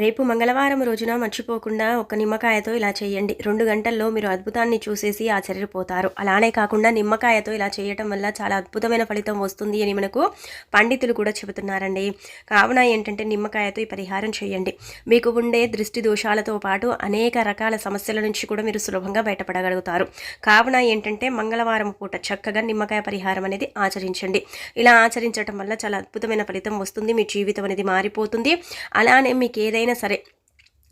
రేపు మంగళవారం రోజున మర్చిపోకుండా ఒక నిమ్మకాయతో ఇలా చేయండి. రెండు గంటల్లో మీరు అద్భుతాన్ని చూసేసి ఆశ్చర్యపోతారు. అలానే కాకుండా నిమ్మకాయతో ఇలా చేయటం వల్ల చాలా అద్భుతమైన ఫలితం వస్తుంది అని మనకు పండితులు కూడా చెబుతున్నారండి. కావున ఏంటంటే నిమ్మకాయతో ఈ పరిహారం చేయండి. మీకు ఉండే దృష్టి దోషాలతో పాటు అనేక రకాల సమస్యల నుంచి కూడా మీరు సులభంగా బయటపడగలుగుతారు. కావున ఏంటంటే మంగళవారం పూట చక్కగా నిమ్మకాయ పరిహారం అనేది ఆచరించండి. ఇలా ఆచరించడం వల్ల చాలా అద్భుతమైన ఫలితం వస్తుంది. మీ జీవితం అనేది మారిపోతుంది. అలానే మీకు ఏదైనా ఏదైనా సరే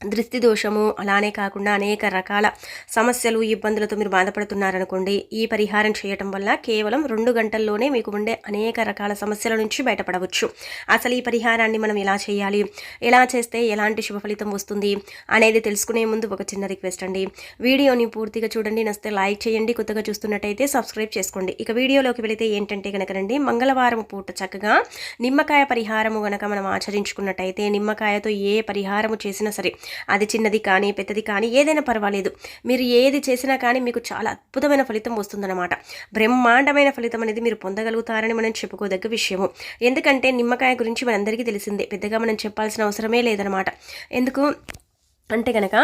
దృష్టి దోషము అలానే కాకుండా అనేక రకాల సమస్యలు ఇబ్బందులతో మీరు బాధపడుతున్నారనుకోండి ఈ పరిహారం చేయటం వల్ల కేవలం రెండు గంటల్లోనే మీకు ఉండే అనేక రకాల సమస్యల నుంచి బయటపడవచ్చు. అసలు ఈ పరిహారాన్ని మనం ఎలా చేయాలి? ఎలా చేస్తే ఎలాంటి శుభ ఫలితం వస్తుంది? అనేది తెలుసుకునే ముందు ఒక చిన్న రిక్వెస్ట్ అండి. వీడియోని పూర్తిగా చూడండి నస్తే లైక్ చేయండి కొత్తగా చూస్తున్నట్టయితే సబ్స్క్రైబ్ చేసుకోండి. ఇక వీడియోలోకి వెళితే ఏంటంటే కనుకనండి మంగళవారం పూట చక్కగా నిమ్మకాయ పరిహారము గనక మనం ఆచరించుకున్నట్టయితే నిమ్మకాయతో ఏ పరిహారము చేసినా సరే అది చిన్నది కానీ పెద్దది కానీ ఏదైనా పర్వాలేదు. మీరు ఏది చేసినా కానీ మీకు చాలా అద్భుతమైన ఫలితం వస్తుందన్నమాట. బ్రహ్మాండమైన ఫలితం అనేది మీరు పొందగలుగుతారని మనం చెప్పుకోదగ్గ విషయము. ఎందుకంటే నిమ్మకాయ గురించి మనందరికీ తెలిసిందే. పెద్దగా మనం చెప్పాల్సిన అవసరమే లేదనమాట ఎందుకు? అంటే కనుక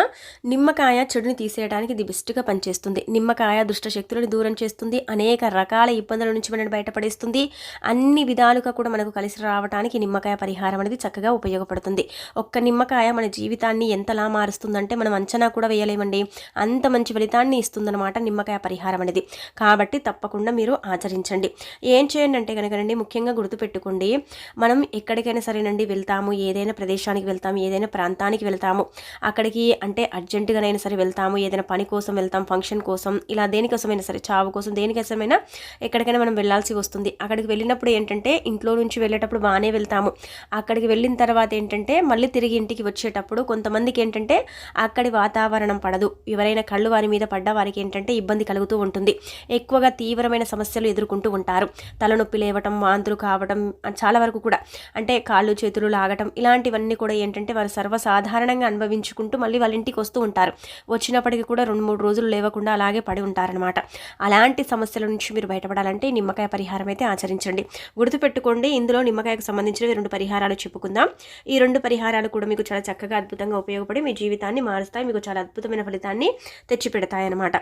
నిమ్మకాయ చెడుని తీసేయడానికి ఇది బెస్ట్గా పనిచేస్తుంది. నిమ్మకాయ దుష్ట శక్తులను దూరం చేస్తుంది. అనేక రకాల ఇబ్బందుల నుంచి మనల్ని బయటపడేస్తుంది. అన్ని విధాలుగా కూడా మనకు కలిసి రావడానికి నిమ్మకాయ పరిహారం అనేది చక్కగా ఉపయోగపడుతుంది. ఒక్క నిమ్మకాయ మన జీవితాన్ని ఎంతలా మారుస్తుందంటే మనం అంచనా కూడా వేయలేమండి. అంత మంచి ఫలితాన్ని ఇస్తుందన్నమాట నిమ్మకాయ పరిహారం అనేది. కాబట్టి తప్పకుండా మీరు ఆచరించండి. ఏం చేయండి అంటే కనుకనండి ముఖ్యంగా గుర్తుపెట్టుకోండి మనం ఎక్కడికైనా సరేనండి వెళ్తాము. ఏదైనా ప్రదేశానికి వెళ్తాము ఏదైనా ప్రాంతానికి వెళ్తాము. అక్కడికి అంటే అర్జెంటుగానైనా సరే వెళ్తాము ఏదైనా పని కోసం వెళ్తాం ఫంక్షన్ కోసం ఇలా దేనికోసమైనా సరే చావు కోసం దేనికోసమైనా ఎక్కడికైనా మనం వెళ్ళాల్సి వస్తుంది. అక్కడికి వెళ్ళినప్పుడు ఏంటంటే ఇంట్లో నుంచి వెళ్ళేటప్పుడు బాగానే వెళ్తాము. అక్కడికి వెళ్ళిన తర్వాత ఏంటంటే మళ్ళీ తిరిగి ఇంటికి వచ్చేటప్పుడు కొంతమందికి ఏంటంటే అక్కడి వాతావరణం పడదు. ఎవరైనా కళ్ళు వారి మీద పడ్డ వారికి ఏంటంటే ఇబ్బంది కలుగుతూ ఉంటుంది. ఎక్కువగా తీవ్రమైన సమస్యలు ఎదుర్కొంటూ ఉంటారు. తలనొప్పి లేవటం వాంతులు కావటం చాలా వరకు కూడా. అంటే కాళ్ళు చేతులు లాగటం ఇలాంటివన్నీ కూడా ఏంటంటే వారు సర్వసాధారణంగా అనుభవించు చేసుకుంటూ మళ్ళీ వాళ్ళ ఇంటికి వస్తూ ఉంటారు. వచ్చినప్పటికీ కూడా రెండు మూడు రోజులు లేవకుండా అలాగే పడి ఉంటారనమాట అలాంటి సమస్యల నుంచి మీరు బయటపడాలంటే నిమ్మకాయ పరిహారం అయితే ఆచరించండి. గుర్తుపెట్టుకోండి ఇందులో నిమ్మకాయకు సంబంధించినవి రెండు పరిహారాలు చెప్పుకుందాం. ఈ రెండు పరిహారాలు కూడా మీకు చాలా చక్కగా అద్భుతంగా ఉపయోగపడి మీ జీవితాన్ని మారుస్తాయి మీకు చాలా అద్భుతమైన ఫలితాన్ని తెచ్చిపెడతాయి అన్నమాట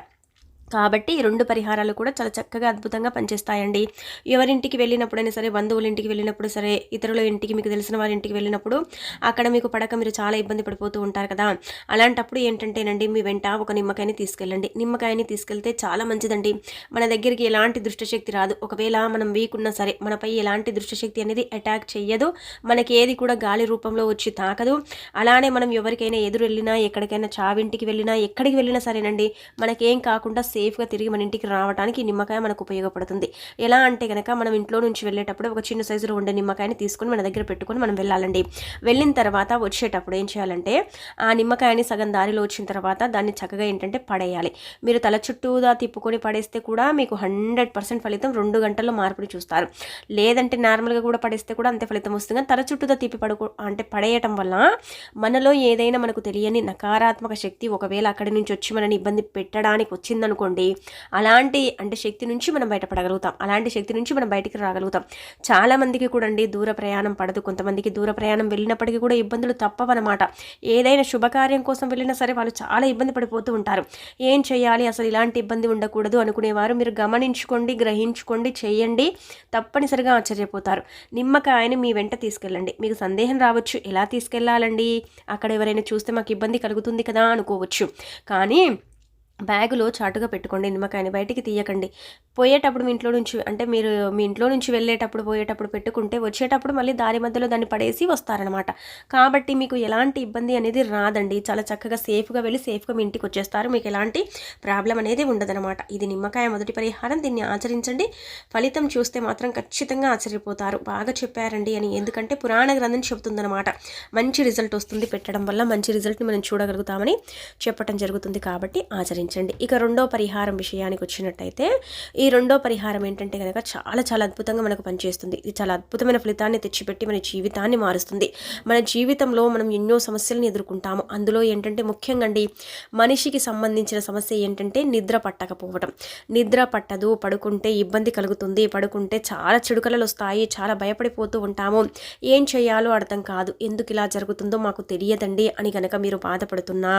కాబట్టి ఈ రెండు పరిహారాలు కూడా చాలా చక్కగా అద్భుతంగా పనిచేస్తాయండి. ఎవరింటికి వెళ్ళినప్పుడైనా సరే బంధువుల ఇంటికి వెళ్ళినప్పుడు సరే ఇతరుల ఇంటికి మీకు తెలిసిన వారి ఇంటికి వెళ్ళినప్పుడు అక్కడ మీకు పడక మీరు చాలా ఇబ్బంది పడిపోతూ ఉంటారు కదా. అలాంటప్పుడు ఏంటంటేనండి మీ వెంట ఒక నిమ్మకాయని తీసుకెళ్ళండి. నిమ్మకాయని తీసుకెళ్తే చాలా మంచిదండి. మన దగ్గరికి ఎలాంటి దృష్టశక్తి రాదు. ఒకవేళ మనం వీక్ ఉన్నా సరే మనపై ఎలాంటి దృష్టశక్తి అనేది అటాక్ చెయ్యదు. మనకి ఏది కూడా గాలి రూపంలో వచ్చి తాకదు. అలానే మనం ఎవరికైనా ఎదురు వెళ్ళినా ఎక్కడికైనా చావింటికి వెళ్ళినా ఎక్కడికి వెళ్ళినా సరేనండి మనకేం కాకుండా సేఫ్గా తిరిగి మన ఇంటికి రావడానికి నిమ్మకాయ మనకు ఉపయోగపడుతుంది. ఎలా అంటే కనుక మనం ఇంట్లో నుంచి వెళ్ళేటప్పుడు ఒక చిన్న సైజులో ఉండే నిమ్మకాయని తీసుకొని మన దగ్గర పెట్టుకొని మనం వెళ్ళాలండి. వెళ్ళిన తర్వాత వచ్చేటప్పుడు ఏం చేయాలంటే ఆ నిమ్మకాయని సగం దారిలో వచ్చిన తర్వాత దాన్ని చక్కగా ఏంటంటే పడేయాలి. మీరు తల చుట్టూదా తిప్పుకొని పడేస్తే కూడా మీకు హండ్రెడ్ పర్సెంట్ ఫలితం రెండు గంటల్లో మార్పుని చూస్తారు. లేదంటే నార్మల్గా కూడా పడేస్తే కూడా అంతే ఫలితం వస్తుంది. కానీ తల చుట్టూదా తిప్పి పడుకో అంటే పడేయటం వల్ల మనలో ఏదైనా మనకు తెలియని నకారాత్మక శక్తి ఒకవేళ అక్కడి నుంచి వచ్చి మనని ఇబ్బంది పెట్టడానికి వచ్చిందనుకో అనుకోండి అలాంటి అంటే శక్తి నుంచి మనం బయటపడగలుగుతాం. అలాంటి శక్తి నుంచి మనం బయటికి రాగలుగుతాం. చాలామందికి కూడా అండి దూర ప్రయాణం పడదు. కొంతమందికి దూర ప్రయాణం వెళ్ళినప్పటికీ కూడా ఇబ్బందులు తప్పవన్నమాట. ఏదైనా శుభకార్యం కోసం వెళ్ళినా సరే వాళ్ళు చాలా ఇబ్బంది పడిపోతూ ఉంటారు. ఏం చేయాలి? అసలు ఇలాంటి ఇబ్బంది ఉండకూడదు అనుకునేవారు మీరు గమనించుకోండి గ్రహించుకోండి చేయండి. తప్పనిసరిగా ఆశ్చర్యపోతారు. నిమ్మకాయని మీ వెంట తీసుకెళ్ళండి. మీకు సందేహం రావచ్చు. ఎలా తీసుకెళ్ళాలండి అక్కడ ఎవరైనా చూస్తే మాకు ఇబ్బంది కలుగుతుంది కదా అనుకోవచ్చు. కానీ బ్యాగులో చాటుగా పెట్టుకోండి నిమ్మకాయని బయటికి తీయకండి. పోయేటప్పుడు మీ ఇంట్లో నుంచి అంటే మీరు మీ ఇంట్లో నుంచి వెళ్ళేటప్పుడు పోయేటప్పుడు పెట్టుకుంటే వచ్చేటప్పుడు మళ్ళీ దారి మధ్యలో దాన్ని పడేసి వస్తారనమాట కాబట్టి మీకు ఎలాంటి ఇబ్బంది అనేది రాదండి. చాలా చక్కగా సేఫ్గా వెళ్ళి సేఫ్గా మీ ఇంటికి వచ్చేస్తారు. మీకు ఎలాంటి ప్రాబ్లం అనేది ఉండదనమాట ఇది నిమ్మకాయ మొదటి పరిహారం. దీన్ని ఆచరించండి. ఫలితం చూస్తే మాత్రం ఖచ్చితంగా ఆశ్చర్యపోతారు. బాగా చెప్పారండి అని. ఎందుకంటే పురాణ గ్రంథం చెబుతుందనమాట మంచి రిజల్ట్ వస్తుంది పెట్టడం వల్ల మంచి రిజల్ట్ని మనం చూడగలుగుతామని చెప్పడం జరుగుతుంది కాబట్టి ఆచరించండి. ఇక రెండో పరిహారం విషయానికి వచ్చినట్టయితే ఈ రెండో పరిహారం ఏంటంటే కనుక చాలా చాలా అద్భుతంగా మనకు పనిచేస్తుంది. ఇది చాలా అద్భుతమైన ఫలితాన్ని తెచ్చిపెట్టి మన జీవితాన్ని మారుస్తుంది. మన జీవితంలో మనం ఎన్నో సమస్యలను ఎదుర్కొంటాము. అందులో ఏంటంటే ముఖ్యంగా అండి మనిషికి సంబంధించిన సమస్య ఏంటంటే నిద్ర పట్టకపోవడం నిద్ర పట్టదు పడుకుంటే ఇబ్బంది కలుగుతుంది పడుకుంటే చాలా చెడుకలలు వస్తాయి చాలా భయపడిపోతూ ఉంటాము. ఏం చేయాలో అర్థం కాదు. ఎందుకు ఇలా జరుగుతుందో మాకు తెలియదండి అని కనుక మీరు బాధపడుతున్నా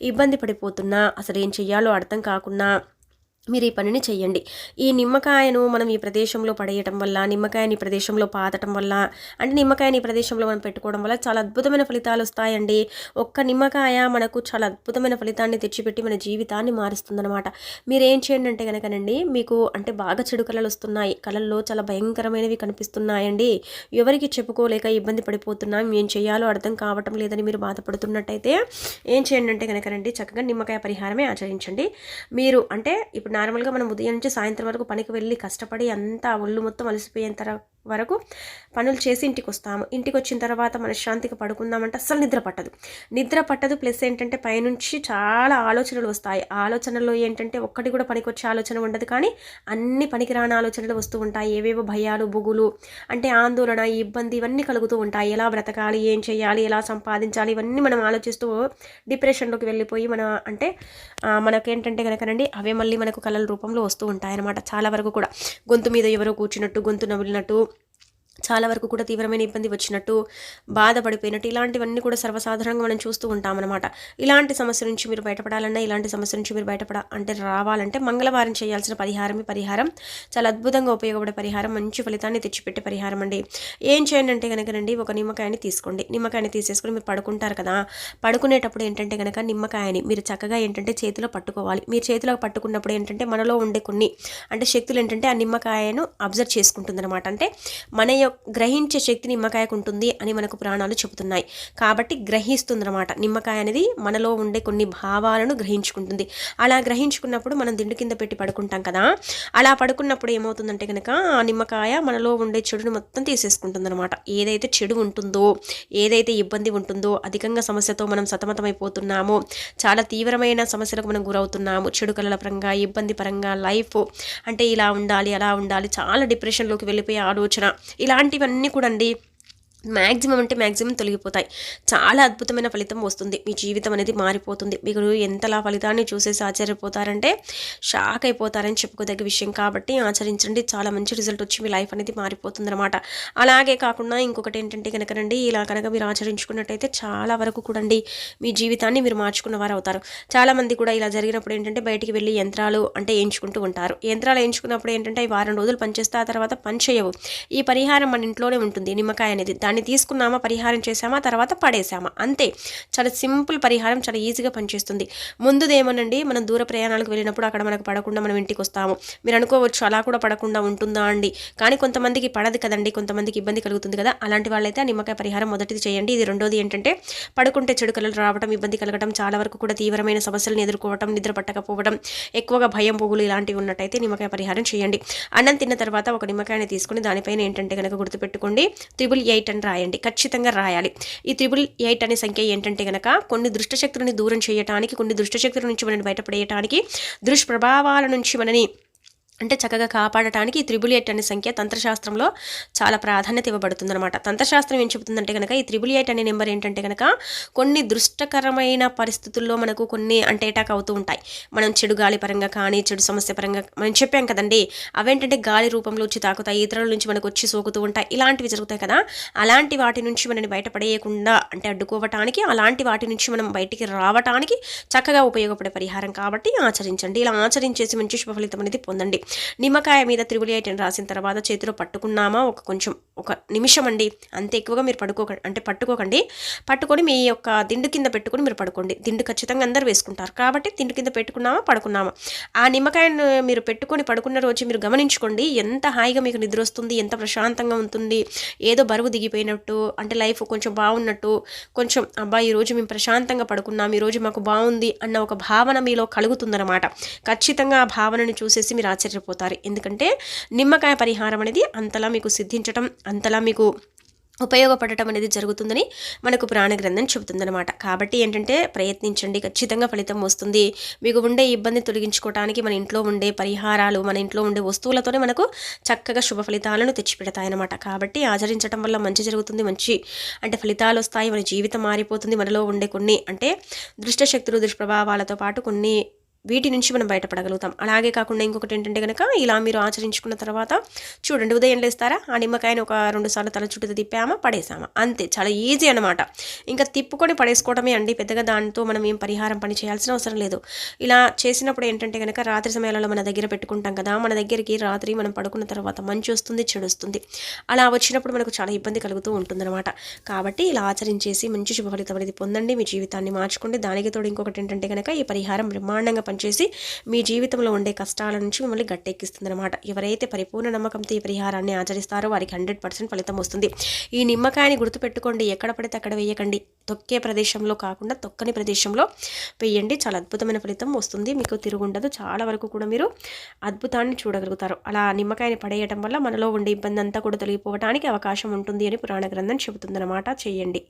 ఇబ్బంది పడిపోతున్నా అసలు ఏం చెయ్యాలి? అర్థం కాకుండా మీరు ఈ పనిని చేయండి ఈ నిమ్మకాయను మనం ఈ ప్రదేశంలో పడేయటం వల్ల నిమ్మకాయని ఈ ప్రదేశంలో పాతటం వల్ల అంటే నిమ్మకాయని ఈ ప్రదేశంలో మనం పెట్టుకోవడం వల్ల చాలా అద్భుతమైన ఫలితాలు వస్తాయండి. ఒక్క నిమ్మకాయ మనకు చాలా అద్భుతమైన ఫలితాన్ని తెచ్చిపెట్టి మన జీవితాన్ని మారుస్తుందన్నమాట. మీరు ఏం చేయండి అంటే కనుకనండి మీకు అంటే బాగా చెడు కళలు వస్తున్నాయి. కళల్లో చాలా భయంకరమైనవి కనిపిస్తున్నాయండి. ఎవరికి చెప్పుకోలేక ఇబ్బంది పడిపోతున్నాం ఏం చేయాలో అర్థం కావటం లేదని మీరు బాధపడుతున్నట్టయితే ఏం చేయండి అంటే కనుకనండి చక్కగా నిమ్మకాయ పరిహారమే ఆచరించండి. మీరు అంటే ఇప్పుడు నార్మల్గా మనం ఉదయం నుంచి సాయంత్రం వరకు పనికి వెళ్ళి కష్టపడి అంతా ఒళ్ళు మొత్తం అలసిపోయేంత వరకు పనులు చేసి ఇంటికి వస్తాము ఇంటికి వచ్చిన తర్వాత మనశ్శాంతిగా పడుకుందామంటే అస్సలు నిద్ర పట్టదు. నిద్ర పట్టదు ప్లస్ ఏంటంటే పైనుంచి చాలా ఆలోచనలు వస్తాయి. ఆలోచనలో ఏంటంటే ఒక్కటి కూడా పనికొచ్చే ఆలోచన ఉండదు. కానీ అన్ని పనికిరాని ఆలోచనలు వస్తూ ఉంటాయి. ఏవేవో భయాలు బుగులు అంటే ఆందోళన ఇబ్బంది ఇవన్నీ కలుగుతూ ఉంటాయి. ఎలా బ్రతకాలి ఏం చేయాలి ఎలా సంపాదించాలి ఇవన్నీ మనం ఆలోచిస్తూ డిప్రెషన్లోకి వెళ్ళిపోయి మన అంటే మనకేంటంటే కనుకనండి అవే మళ్ళీ మనకు కళల రూపంలో వస్తూ ఉంటాయి అన్నమాట చాలా వరకు కూడా గొంతు మీద ఎవరో కూర్చున్నట్టు గొంతు నవ్వినట్టు చాలా వరకు కూడా తీవ్రమైన ఇబ్బంది వచ్చినట్టు బాధపడిపోయినట్టు ఇలాంటివన్నీ కూడా సర్వసాధారణంగా మనం చూస్తూ ఉంటామన్నమాట. ఇలాంటి సమస్య నుంచి మీరు బయటపడాలన్నా ఇలాంటి సమస్య నుంచి మీరు బయటపడ అంటే రావాలంటే మంగళవారం చేయాల్సిన పరిహారమే పరిహారం. చాలా అద్భుతంగా ఉపయోగపడే పరిహారం మంచి ఫలితాన్ని తెచ్చిపెట్టే పరిహారం అండి. ఏం చేయండి అంటే కనుకనండి ఒక నిమ్మకాయని తీసుకోండి. నిమ్మకాయని తీసేసుకుని మీరు పడుకుంటారు కదా పడుకునేటప్పుడు ఏంటంటే కనుక నిమ్మకాయని మీరు చక్కగా ఏంటంటే చేతిలో పట్టుకోవాలి. మీరు చేతిలో పట్టుకున్నప్పుడు ఏంటంటే మనలో ఉండే కొన్ని అంటే శక్తులు ఏంటంటే ఆ నిమ్మకాయను అబ్జర్వ్ చేసుకుంటుంది అనమాట అంటే మన గ్రహించే శక్తి నిమ్మకాయకు ఉంటుంది అని మనకు ప్రాణాలు చెబుతున్నాయి. కాబట్టి గ్రహిస్తుందన్నమాట. నిమ్మకాయ అనేది మనలో ఉండే కొన్ని భావాలను గ్రహించుకుంటుంది. అలా గ్రహించుకున్నప్పుడు మనం దిండు కింద పెట్టి పడుకుంటాం కదా. అలా పడుకున్నప్పుడు ఏమవుతుందంటే కనుక ఆ నిమ్మకాయ మనలో ఉండే చెడుని మొత్తం తీసేసుకుంటుందన్నమాట. ఏదైతే చెడు ఉంటుందో ఏదైతే ఇబ్బంది ఉంటుందో అధికంగా సమస్యతో మనం సతమతమైపోతున్నామో చాలా తీవ్రమైన సమస్యలకు మనం గురవుతున్నాము చెడు కళల పరంగా ఇబ్బంది పరంగా లైఫ్ అంటే ఇలా ఉండాలి అలా ఉండాలి చాలా డిప్రెషన్లోకి వెళ్ళిపోయే ఆలోచన ఇలా ఇలాంటివన్నీ కూడా అండి మ్యాక్సిమం అంటే మ్యాక్సిమం తొలగిపోతాయి. చాలా అద్భుతమైన ఫలితం వస్తుంది. మీ జీవితం అనేది మారిపోతుంది. మీరు ఎంతలా ఫలితాన్ని చూసేసి ఆశ్చర్యపోతారంటే షాక్ అయిపోతారని చెప్పుకోదగ్గ విషయం కాబట్టి ఆచరించండి. చాలా మంచి రిజల్ట్ వచ్చి మీ లైఫ్ అనేది మారిపోతుంది అనమాట అలాగే కాకుండా ఇంకొకటి ఏంటంటే కనుకనండి ఇలా కనుక మీరు ఆచరించుకున్నట్టయితే చాలా వరకు కూడండి మీ జీవితాన్ని మీరు మార్చుకున్న వారు అవుతారు చాలామంది కూడా ఇలా జరిగినప్పుడు ఏంటంటే బయటికి వెళ్ళి యంత్రాలు అంటే ఎంచుకుంటూ ఉంటారు. యంత్రాలు ఎంచుకున్నప్పుడు ఏంటంటే వారం రోజులు పనిచేస్తే ఆ తర్వాత పని చేయవు. ఈ పరిహారం మన ఇంట్లోనే ఉంటుంది. నిమ్మకాయ అనేది దాన్ని తీసుకున్నామా పరిహారం చేసామా తర్వాత పడేసామా అంతే. చాలా సింపుల్ పరిహారం చాలా ఈజీగా పనిచేస్తుంది. ముందుదేమోనండి మనం దూర ప్రయాణాలకు వెళ్ళినప్పుడు అక్కడ మనకు పడకుండా మనం ఇంటికి వస్తాము. మీరు అనుకోవచ్చు అలా కూడా పడకుండా ఉంటుందా అండి? కానీ కొంతమందికి పడదు కదండి కొంతమందికి ఇబ్బంది కలుగుతుంది కదా. అలాంటి వాళ్ళైతే ఆ నిమ్మకాయ పరిహారం మొదటిది చేయండి. ఇది రెండోది ఏంటంటే పడుకుంటే చెడు కలలు రావడం ఇబ్బంది కలగడం చాలా వరకు కూడా తీవ్రమైన సమస్యలను ఎదుర్కోవడం నిద్ర పట్టకపోవడం ఎక్కువగా భయం పొగులు ఇలాంటివి ఉన్నట్టయితే నిమ్మకాయ పరిహారం చేయండి. అన్నం తిన్న తర్వాత ఒక నిమ్మకాయని తీసుకుని దానిపైన ఏంటంటే కనుక గుర్తుపెట్టుకోండి త్రిబుల్ ఎయిట్ అని రాయండి. ఖచ్చితంగా రాయాలి. ఈ త్రిబుల్ ఎయిట్ అనే సంఖ్య ఏంటంటే కనుక కొన్ని దుష్టశక్తులని దూరం చేయటానికి కొన్ని దుష్టశక్తుల నుంచి మనని బయటపడేయటానికి దుష్ప్రభావాల నుంచి మనని అంటే చక్కగా కాపాడటానికి ఈ త్రిబుల్ ఎయిట్ అనే సంఖ్య తంత్రశాస్త్రంలో చాలా ప్రాధాన్యత ఇవ్వబడుతుంది అనమాట తంత్రశాస్త్రం ఏం చెబుతుందంటే కనుక ఈ త్రిబుల్ ఎయిట్ అనే నెంబర్ ఏంటంటే కనుక కొన్ని దృష్టకరమైన పరిస్థితుల్లో మనకు కొన్ని అంటే అటాక్ అవుతూ ఉంటాయి. మనం చెడు గాలి పరంగా కానీ చెడు సమస్య పరంగా మనం చెప్పాం కదండి. అవేంటంటే గాలి రూపంలో వచ్చి తాకుతాయి ఇతరుల నుంచి మనకు వచ్చి సోకుతూ ఉంటాయి. ఇలాంటివి జరుగుతాయి కదా. అలాంటి వాటి నుంచి మనని బయటపడేయకుండా అంటే అడ్డుకోవటానికి అలాంటి వాటి నుంచి మనం బయటికి రావటానికి చక్కగా ఉపయోగపడే పరిహారం కాబట్టి ఆచరించండి. ఇలా ఆచరించేసి మంచి శుభఫలితం అనేది పొందండి. నిమ్మకాయ మీద త్రిబుల్ ఎయిట్ అని రాసిన తర్వాత చేతిలో పట్టుకున్నామా? ఒక కొంచెం ఒక నిమిషం అండి. అంత ఎక్కువగా మీరు పడుకోక అంటే పట్టుకోకండి. పట్టుకొని మీ యొక్క దిండు కింద పెట్టుకొని మీరు పడుకోండి. దిండు ఖచ్చితంగా అందరు వేసుకుంటారు. కాబట్టి దిండు కింద పెట్టుకున్నామా? పడుకున్నామా? ఆ నిమ్మకాయను మీరు పెట్టుకొని పడుకున్న రోజు మీరు గమనించుకోండి. ఎంత హాయిగా మీకు నిద్ర వస్తుంది ఎంత ప్రశాంతంగా ఉంటుంది ఏదో బరువు దిగిపోయినట్టు అంటే లైఫ్ కొంచెం బాగున్నట్టు కొంచెం అబ్బా ఈరోజు మేము ప్రశాంతంగా పడుకున్నాం ఈరోజు మాకు బాగుంది అన్న ఒక భావన మీలో కలుగుతుందన్నమాట. ఖచ్చితంగా ఆ భావనని చూసేసి మీరు ఆశ్చర్య ఆశ్చర్యపోతారు ఎందుకంటే నిమ్మకాయ పరిహారం అనేది అంతలా మీకు సిద్ధించటం అంతలా మీకు ఉపయోగపడటం అనేది జరుగుతుందని మనకు ప్రాణగ్రంథం చెబుతుందనమాట కాబట్టి ఏంటంటే ప్రయత్నించండి ఖచ్చితంగా ఫలితం వస్తుంది. మీకు ఉండే ఇబ్బంది తొలగించుకోవడానికి మన ఇంట్లో ఉండే పరిహారాలు మన ఇంట్లో ఉండే వస్తువులతోనే మనకు చక్కగా శుభ ఫలితాలను తెచ్చిపెడతాయన్నమాట. కాబట్టి ఆచరించడం వల్ల మంచి జరుగుతుంది మంచి అంటే ఫలితాలు వస్తాయి మన జీవితం మారిపోతుంది మనలో ఉండే కొన్ని అంటే దృష్ట శక్తులు దుష్ప్రభావాలతో పాటు కొన్ని వీటి నుంచి మనం బయటపడగలుగుతాం. అలాగే కాకుండా ఇంకొకటి ఏంటంటే కనుక ఇలా మీరు ఆచరించుకున్న తర్వాత చూడండి ఉదయం లేస్తారా? ఆ నిమ్మకాయని ఒక రెండు సార్లు తల చుట్టూ తిప్పామా? పడేసామా? అంతే చాలా ఈజీ అనమాట ఇంకా తిప్పుకొని పడేసుకోవడమే అండి పెద్దగా దాంతో మనం ఏం పరిహారం పని చేయాల్సిన అవసరం లేదు. ఇలా చేసినప్పుడు ఏంటంటే కనుక రాత్రి సమయాలలో మన దగ్గర పెట్టుకుంటాం కదా మన దగ్గరికి రాత్రి మనం పడుకున్న తర్వాత మంచి వస్తుంది చెడు వస్తుంది. అలా వచ్చినప్పుడు మనకు చాలా ఇబ్బంది కలుగుతూ ఉంటుందన్నమాట. కాబట్టి ఇలా ఆచరించేసి మంచి శుభ ఫలితం అనేది పొందండి. మీ జీవితాన్ని మార్చుకోండి. దానికి తోడు ఇంకొకటి ఏంటంటే కనుక ఈ పరిహారం బ్రహ్మాండంగా పనిచేసి మీ జీవితంలో ఉండే కష్టాల నుంచి మిమ్మల్ని గట్టెక్కిస్తుంది అనమాట ఎవరైతే పరిపూర్ణ నమ్మకంతో ఈ పరిహారాన్ని ఆచరిస్తారో వారికి హండ్రెడ్ పర్సెంట్ ఫలితం వస్తుంది. ఈ నిమ్మకాయని గుర్తుపెట్టుకోండి. ఎక్కడ పడితే అక్కడ వేయకండి. తొక్కే ప్రదేశంలో కాకుండా తొక్కని ప్రదేశంలో వేయండి. చాలా అద్భుతమైన ఫలితం వస్తుంది. మీకు తిరుగుండదు. చాలా వరకు కూడా మీరు అద్భుతాన్ని చూడగలుగుతారు. అలా నిమ్మకాయని పడేయటం వల్ల మనలో ఉండే ఇబ్బంది అంతా కూడా తొలగిపోవడానికి అవకాశం ఉంటుంది అని పురాణ గ్రంథం చెబుతుందన్నమాట. చేయండి.